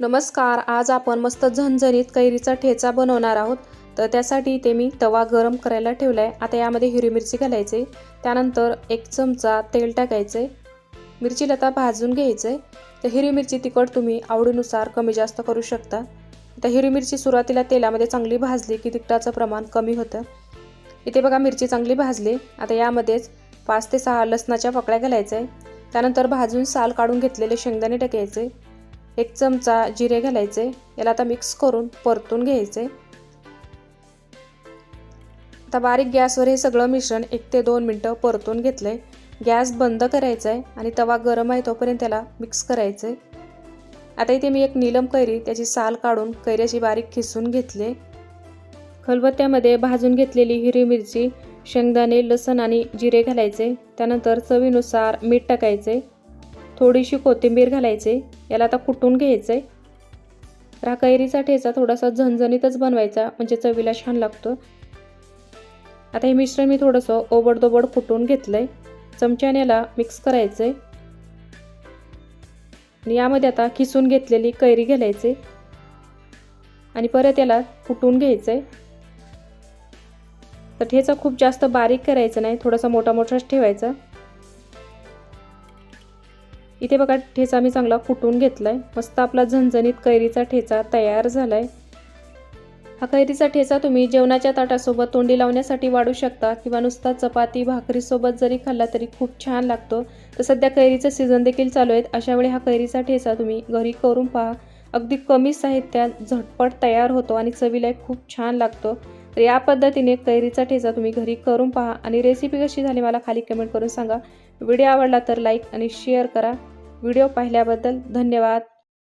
नमस्कार आज आपण मस्त झणझणीत कैरीचा ठेचा बनवणार आहोत. तर त्यासाठी इथे मी तवा गरम करायला ठेवला आहे आता यामध्ये हिरवी मिरची घालायचे. त्यानंतर एक चमचा तेल टाकायचे. मिरचीला आता भाजून घ्यायचं. आहे तर हिरवी मिरची तिखट तुम्ही आवडीनुसार कमी जास्त करू शकता. आता हिरवी मिरची सुरुवातीला तेलामध्ये चांगली भाजली की तिखटाचं प्रमाण कमी होतं. इथे बघा मिरची चांगली भाजली. आता यामध्येच पाच ते सहा लसणाच्या पकड्या घालायच्या आहे त्यानंतर भाजून साल काढून घेतलेले शेंगदाणे टाकायचे. एक चमचा जिरे घालायचे याला आता मिक्स करून परतून घ्यायचे. आता बारीक गॅसवर हे सगळं मिश्रण एक ते दोन मिनटं परतून घेतलं आहे गॅस बंद करायचा आहे आणि तवा गरम आहे तोपर्यंत त्याला मिक्स करायचं आहे आता इथे मी एक नीलम कैरी त्याची साल काढून कैऱ्याची बारीक खिसून घेतले. खलबत्त्यामध्ये भाजून घेतलेली हिरवी मिरची शेंगदाणे लसण आणि जिरे घालायचे. त्यानंतर चवीनुसार मीठ टाकायचे. थोडीशी कोथिंबीर घालायचे. याला आता कुटून घ्यायचं आहे हा कैरीचा ठेचा थोडासा झणझणीतच बनवायचा म्हणजे चवीला छान लागतो. आता हे मिश्रण मी थोडंसं ओबडदोबड कुटून घेतलं आहे चमच्याने याला मिक्स करायचं आहे आणि यामध्ये आता किसून घेतलेली कैरी घालायचे. आणि परत याला कुटून घ्यायचं आहे तर ठेचा खूप जास्त बारीक करायचं नाही थोडासा मोठा मोठाच ठेवायचा. इथे बघा ठेचा मी चांगला कुटून आहे मस्त आपला झणझणीत कैरीचा ठेचा तयार झाला आहे हा कैरीचा ठेचा तुम्ही जेवणाच्या ताटासोबत तोंडी लावण्यासाठी वाढू शकता किंवा नुसता चपाती भाकरीसोबत जरी खाल्ला तरी खूप छान लागतो. तर सध्या कैरीचं सीझन देखील चालू आहेत. अशा वेळी हा कैरीचा ठेचा तुम्ही घरी करून पहा. अगदी कमी साहित्यात झटपट तयार होतो आणि चवीला खूप छान लागतो. तर या पद्धतीने कैरीचा ठेचा तुम्ही घरी करून पहा. आणि रेसिपी कशी झाली मला खाली कमेंट करून सांगा. व्हिडिओ आवडला तर लाईक आणि शेअर करा. व्हिडिओ पाहिल्याबद्दल धन्यवाद.